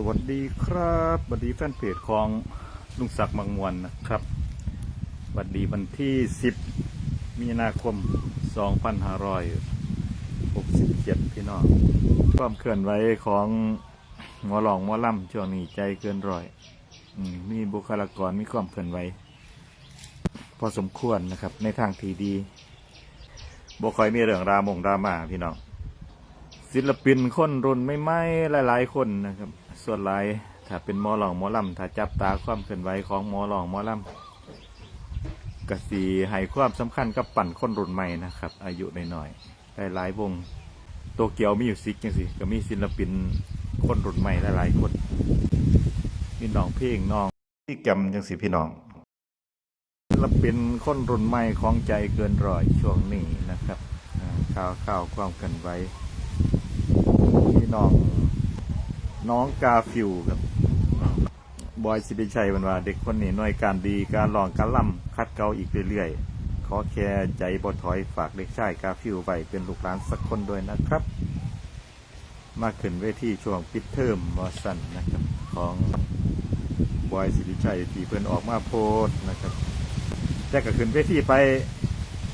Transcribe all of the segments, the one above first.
สวัสดีครับสวัสดีแฟนเพจของลุงศักดิ์มังมวลนะครับสวัสดีวันที่ 10 มีนาคม 2567 พี่น้องความเคลื่อนไหวของหมอหลองหมอล่ำช่วงนี้ใจเกินร้อยอมมีบุคลากรมีความเคลื่อนไหวพอสมควรนะครับ ในทางที่ดีบ่คอยมีเรื่องรามงดราม่าพี่น้องศิลปินคนรุ่นไม่ไม่หลาย ๆ คนนะครับ ส่วนหลายถ้าเป็นหมอหลองหมอลำถ้าจับตาความเคลื่อนไหวของหมอหลองหมอลำกสีให้ความสำคัญกับปั่นคนรุ่นใหม่นะครับ อายุหน้อยๆหลายวงโตเกียวมิวสิกจังสิก็มีศิลปินคนรุ่นใหม่หลายๆคนมีน้องเพลงน้องที่แกรมจังสิพี่น้องศิลปินคนรุ่นใหม่ของใจเกินร้อยช่วงนี้นะครับข่าวข่าวความเคลื่อนไหวพี่น้อง น้องกาฟิวครับบอยสิริชัยวันว่าเด็กคนนี้หน่วยการดีการลองการล่ำคัดเกาอีกเรื่อยๆ ขอแค่ใจบถอยฝากเด็กชายกาฟิวไว้เป็นลูกหลานสักคนด้วยนะครับ มาขึ้นเวทีช่วงปิดเทอมมอสันนะครับ ของบอยสิริชัยที่เพิ่นออกมาโพสนะครับแจ็คก็ขึ้นเวทีไป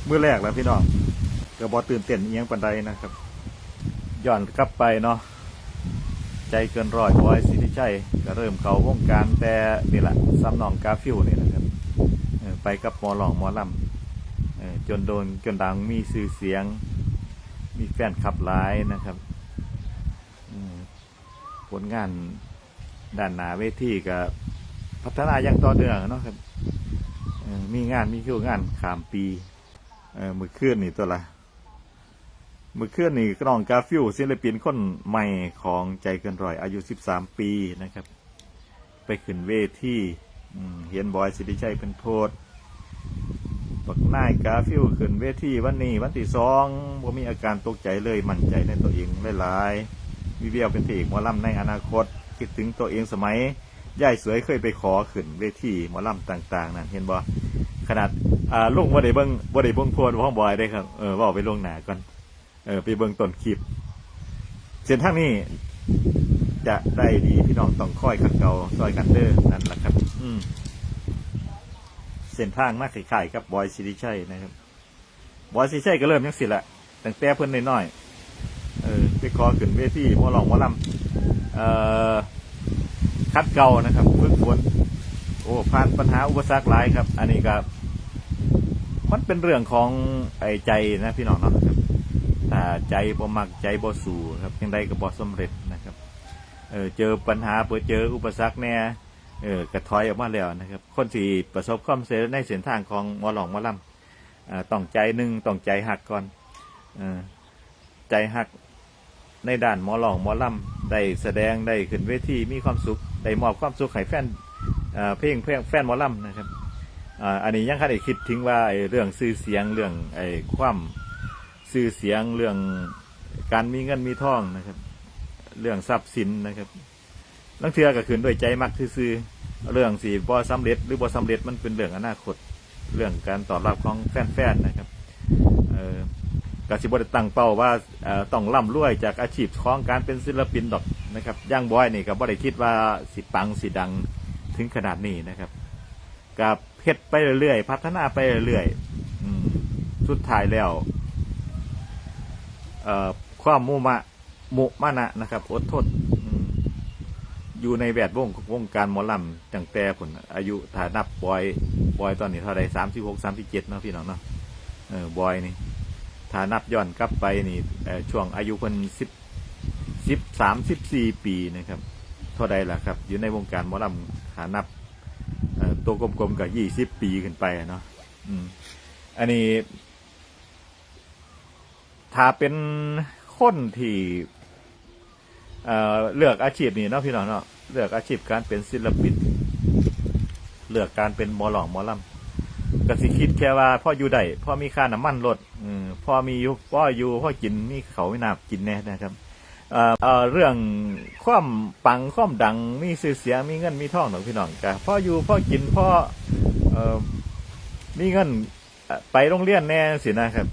มือแรกแล้วพี่น้องก็บอตื่นเต้นเอียงปันใดนะครับ ย้อนกลับไปเนาะ ใจเกินร้อยบอยสิทธิชัยก็เริ่มเขาวงการแต่นี่แหละซ้ำนองกาฟิวนี่นะครับไปกับหมอหลองหมอลำจนโดนจนดังมีชื่อเสียง มีแฟนคลับหลายนะครับผลงานด้านหนาเวทีก็พัฒนาอย่างต่อเนื่องเนาะครับมีงานมีคิวงานขามปีเมือคืนนี่ตัวละ มื่อคืนนี่น้องกาฟิวศิลปินคนใหม่ของใจเกินร้อยอายุ 13 ปีนะครับ ไปขึ้นเวทีอืมเห็นบอยสิริชัยเป็นโพดบักนายกาฟิวขึ้นเวทีวันนี้วันที่สองผมมีอาการตกใจเลยมั่นใจในตัวเองหลายๆวิเวียวเป็นพระเอกหมอลำในอนาคต คิดถึงตัวเองสมัยย่ายสวยเคยไปขอขึ้นเวทีหมอลำต่าง ๆนั่นเห็นบ่ขนาดอ่าลุงว่าได้เบิ้งว่าได้เบิ้งโพดว่าบอยได้ครับเออว่าไปลงหนาก่อน เออไปเบิ่งต้นคลิปเส้นทางนี้จะได้ดีพี่น้องต้องค่อยขัดเกลาซอยกันเดอร์นั่นแหละครับ อืมเส้นทางมาคล้ายๆกับบอยสิริชัยนะครับบอยสิริชัยก็เริ่มยังสิละตั้งแต่เพิ่นน้อยๆเออไปขอขึ้นเวทีมอลองมอลำเอ่อคัดเก่านะครับฝึกฝนโอ้ผ่านปัญหาอุปสรรคหลายครับ อันนี้ก็มันเป็นเรื่องของไอ้ใจนะพี่น้องเนาะครับ ถ้าใจบ่มักใจบ่สู้ครับยังไดก็บ่สำเร็จนะครับเออเจอปัญหาเปิดเจออุปสรรคแน่เออกระถอยออกมาแล้วนะครับ คนที่ประสบความสำเร็จในเส้นทางของหมอหลองหมอลำอ่าต้องใจหนึ่งต้องใจหักก่อนเออใจหักในด้านหมอหลองหมอลำได้แสดงได้ขึ้นเวทีมีความสุขได้มอบความสุขให้แฟนอ่าเพลงเพลงแฟนหมอลำนะครับอ่าอันนี้ยังคันได้คิดถึงว่าเรื่องชื่อเสียงเรื่องไอ้ความ ชื่อเสียงเรื่องการมีเงินมีทองนะครับ เรื่องทรัพย์สินนะครับลังเทือก็ขึ้นด้วยใจมักซื่อเรื่องสีบ่สำเร็จ หรือบ่สำเร็จมันเป็นเรื่องอนาคต เรื่องการตอบรับของแฟนๆนะครับเออกสิบได้ตั้งเป้าว่าต่อต้องร่ำรวยจากอาชีพของการเป็นศิลปินดอกนะครับย่างบอยนี่ก็บ่ได้คิดว่าสิปังสิดังถึงขนาดนี้นะครับกับเพชรไปเรื่อยๆพัฒนาไปเรื่อยๆอืมสุดท้ายแล้ว เอ่อความมุมะมุมานะนะครับ อดทนอยู่ในแวดวงวงการหมอลำตั้งแต่ผลอายุถ้านับบอยบอยตอนนี้เท่าไรสามสิบหกสามสิบเจ็ดเนาะพี่น้องเนาะเออบอยนี่ถ้านับย้อนกลับไปนี่ช่วงอายุคนสิบสิบสามสิบสี่ปีนะครับ เท่าใดล่ะครับ อยู่ในวงการหมอลำขานับตัวกลมๆกับยี่สิบปีขึ้นไปเนาะอืมอันนี้ ถ้าเป็นคนที่เอ่อเลือกอาชีพนี้เนาะพี่น้องเนาะเลือกอาชีพการเป็นศิลปิน เลือกการเป็นหมอหลองหมอลำก็สิคิดแค่ว่าพ่ออยู่ได้พ่อมีค่าน้ำมันลดพ่อมีอยู่พ่ออยู่พ่อกินมีเขาไม่นาบกินแน่นะครับเอ่อเรื่องความปังความดังมีชื่อเสียงมีเงินมีทองหนอพี่น้องกะพ่ออยู่พ่อกินพ่อมีเงินไปโรงเรียนแน่สินะครับ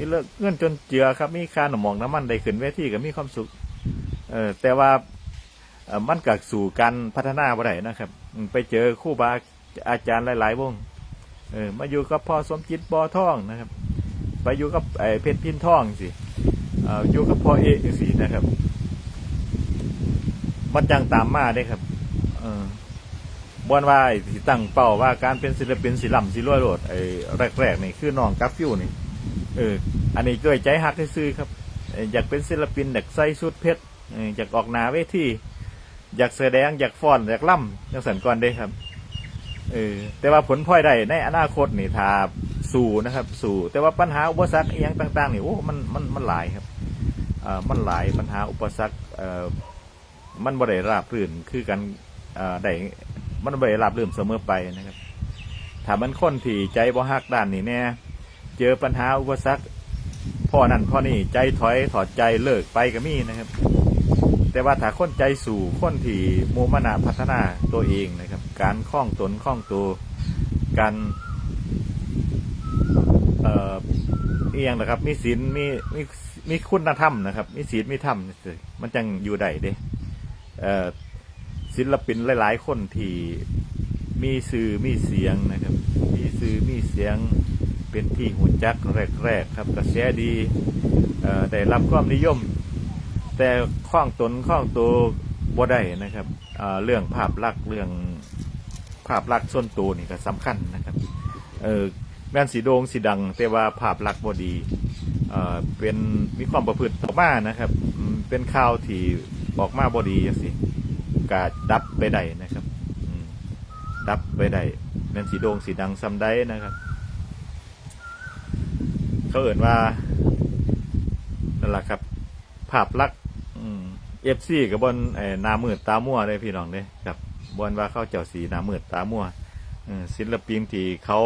มีเลิกเงินจนเจือครับ มีค่าหนมองน้ำมันได้ขึ้นเวทีก็มีความสุข เออแต่ว่ามันกักสู่การพัฒนาบ่ได้นะครับ ไปเจอคู่บาอาจารย์หลาย ๆ วง เออมาอยู่กับพ่อสมจิตบอท่องนะครับ ไปอยู่กับไอ้เพชรพินท่องสิเอออยู่กับพ่อเอกสินะครับ มันจังตามมาได้ครับ เออบอนว่าไอ้ที่ตั้งเป้าว่าการเป็นศิลปินศิลป์ศิลวยโรดไอ้แรก ๆ นี่คือน้องกัฟฟิวนี่ เออ อันนี้ด้วยใจฮักซื้อครับ อยากเป็นศิลปินอยากใส่ชุดเพชรอยากออกหนาเวทีอยากแสดงอยากฟ้อนอยากล่ำอยากสันก่อนได้ครับ เออ แต่ว่าผลพลอยได้ในอนาคตนี่ถ้าสู่นะครับ สู่ แต่ว่าปัญหาอุปสรรคอหย่างต่างๆนี่โอ้มันมันมันหลายครับเอ่อมันหลายปัญหาอุปสรรคเอ่อมันบ่ได้ราบรื่นคือกันเอ่อได้มันบ่ได้ราบรื่นเสมอไปนะครับถ้ามันคนที่ใจบ่ฮักด้านนี้แน่ เจอปัญหาอุปสรรคพ่อนั่นพ่อนี่ใจถอยถอดใจเลิกไปก็มีนะครับ แต่ว่าถ้าคนใจสู่คนที่มูมนาพัฒนาตัวเองนะครับ การคล่องตนคล่องตัวการเอ่อเอียงนะครับ มีศีลมีมีมีคุณธรรมนะครับ มีศีลมีธรรมมันจังอยู่ได้เด้เอ่อศิลปินหลาย ๆ คนที่มีสื่อมีเสียงนะครับ มีสื่อมีเสียง เป็นที่หุ่นจักแรกๆครับกระแสดีเอ่อได้รับความนิยม แต่ข้องตนข้องตัวบ่ได้นะครับเเรื่องภาพลักษณ์เรื่องภาพลักษณ์ส่วนตัวนี่ก็สำคัญนะครับเออแม่นสีโดงสีดัง แต่ว่าภาพลักษณ์บ่ดีเออเป็นมีความประพฤติออกมานะครับ เป็นข่าวที่ออกมาบ่ดีจังซี่กาดับไปได้นะครับดับไปได้แม่นสีโดงสีดังซ้ำได้นะครับ เขาเอ่นว่านั่นแหละครับภาพลักษณ์เอฟซีกับบนไอ้นามืดตามั่วเลยพี่น้องเลยครับบนว่าเข้าเจ้าสีนามืดตามั่วเอศิลปินที่เขา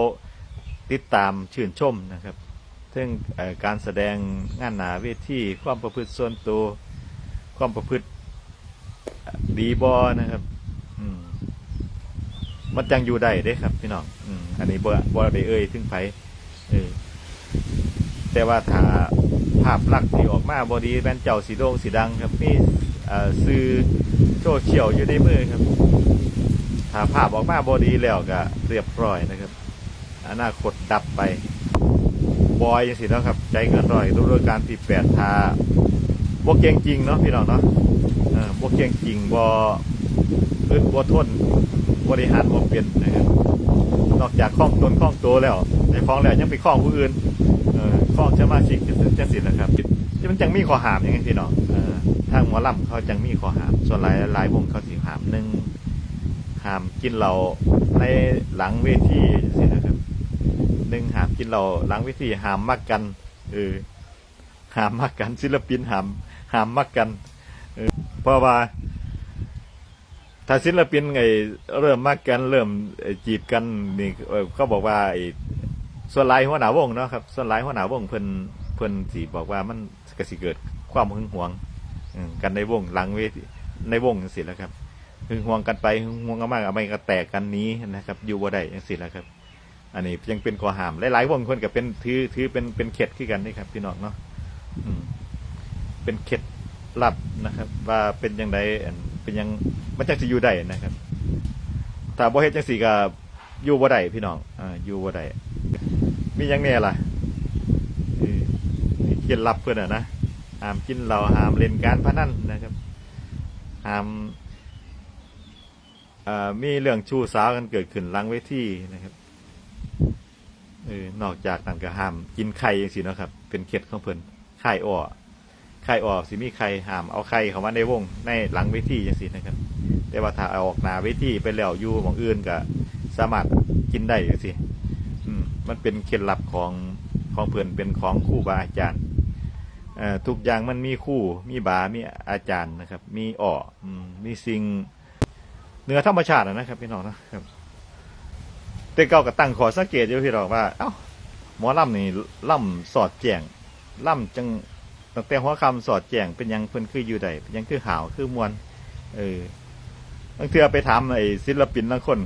ติดตามชื่นชมนะครับเรื่องการแสดงงานหนาเวทีความประพฤติส่วนตัวความประพฤติดีบอนะครับมันจังอยู่ได้เด้ครับ พี่น้องอันนี้บ่บ่ได้เอ่ยถึงไผเออ แต่ว่าถ้าภาพลักษณ์ที่ออกมาบอดีแมนเจ้าสีโด่งสีดังครับมีเอ่อซื้อโซเชียลอยู่ในมือครับถ้าภาพออกมาบอดีแล้วก็เรียบร้อยนะครับอนาคตดับไปบอยยังสิแล้วครับ ใจเกินร้อยรู้ด้วยการที่แปดทาบวกเก่งจริงเนาะพี่น้องเนาะบวเก่งจริงบออึดบทนบริหารบอเป็นนะครับนอกจากคล้องตนคล้องตัวแล้วในคล้องแล้วยังไปคล้องผู้อื่น เออข้อจะมาชิกจะสิจะสินะครับที่มันจังมีข้อหามอย่างไงพี่น้องทางหมอลำเขาจังมีข้อหาม ส่วนหลายหลายวงเขาสิหามหนึ่งหามกินเหล้าในหลังเวทีสินะครับหนึ่งหามกินเหล้าหลังเวทีหามมักกันเออหามมักกันศิลปินหามหามมักกันเออเพราะว่าถ้าศิลปินไงเริ่มมักกันเริ่มจีบกันนี่เอ่อเขาบอกว่าไอ้ ส่วนลายหัวหน้าวงเนาะครับส่วนลายหัวหน้าวงเพิ่นเพิ่นสิบอกว่ามันก็สิเกิดความหึงหวงกันในวงหลังเวทีในวงจังซี่แล้วครับหึงหวงกันไปหึงหวงกันมากเอาไม่ก็แตกกันนี้นะครับ อยู่บ่ได้จังซี่แล้วครับ อันนี้ยังเป็นข้อห้ามหลายๆวงคนก็เป็นถือถือเป็นเป็นเข็ดคือกันนี่ครับ พี่น้องเนาะเป็นเข็ดลับนะครับ ว่าเป็นยังไงเป็นยังมันจังสิอยู่ได้นะครับถ้าบ่เฮ็ดจังซี่ก็อยู่บ่ได้พี่น้องอ่าอยู่บ่ได้ มียังเนี่ล่ะเออนี่เคล็ดลับเพื่อนอะนะห้ามกินเหล้าห้ามเล่นการพนันนะครับห้ามมีเรื่องชู้สาวกันเกิดขึ้นหลังเวทีนะครับเออนอกจากนั้นก็ห้ามกินไข่ยังสินะครับ เป็นเคล็ดของเพิ่นไข่อ้อไข่อ้อสิมีไข่ห้ามเอาไข่เข้ามาในวงในหลังเวทียังสินะครับ แต่ว่าถ้าเอาออกหน้าเวทีไปแล้วอยู่ของอื่นก็สามารถกินได้ยังสิ มันเป็นเคล็ดลับของของเพื่อนเป็นของคู่บาอาจารย์ทุกอย่างมันมีคู่มีบา มีอาจารย์นะครับ มีอ่อมีสิ่งเหนือธรรมชาตินะครับพี่น้องนะครับแต่เก่าก็ตั้งขอสังเกตอยู่พี่น้องว่า เอ้าหมอล่ำนี่ล่ำสอดแจงล่ำจังตั้งแต่หัวคำสอดแจงเป็นยังเพิ่นคืออยู่ใดเป็นยังคือหาวคือมวลเออบางเทือไปถามไอ้ศิลปินบางคน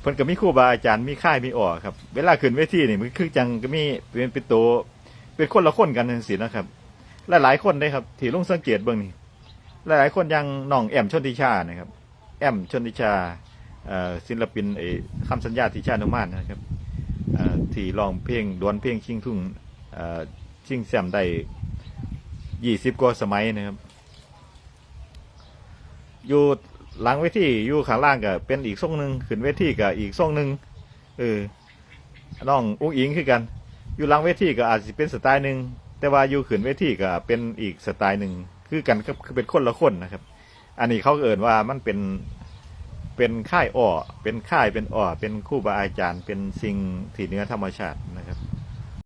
เพิ่นก็มีครูบาอาจารย์มีค่ายมีอ่อครับ เวลาขึ้นเวทีนี่มันคือจังก็มีเป็นเป็นตัวเป็นคนละคนกันจังซี่นะครับ หลายๆคนได้ครับ ที่ลงสังเกตเบิ่งนี่หลายๆคนยังน้องแอมชนทิชานะครับ แอมชนทิชาเอ่อศิลปินเออคำสัญญาทิชานุมานนะครับเอ่อที่ร้องเพลงดวลเพลงชิงทุ่งเอ่อชิงแซมได้ยี่สิบกว่าสมัยนะครับอยู่ หลังเวทีอยู่ข้างล่างก็เป็นอีกทรงหนึ่งขึ้นเวทีก็อีกทรงหนึ่งเออน้องอุ้งอิงคือกัน อยู่หลังเวทีก็อาจจะเป็นสไตล์หนึ่งแต่ว่าอยู่ขึ้นเวทีก็เป็นอีกสไตล์หนึ่งคือกันก็คือเป็นคนละคนนะครับ อันนี้เขาเอ่นว่ามันเป็นเป็นค่ายอ้อเป็นค่ายเป็นอ้อเป็นคู่บาอาจารย์ เป็นสิ่งที่เนื้อธรรมชาติ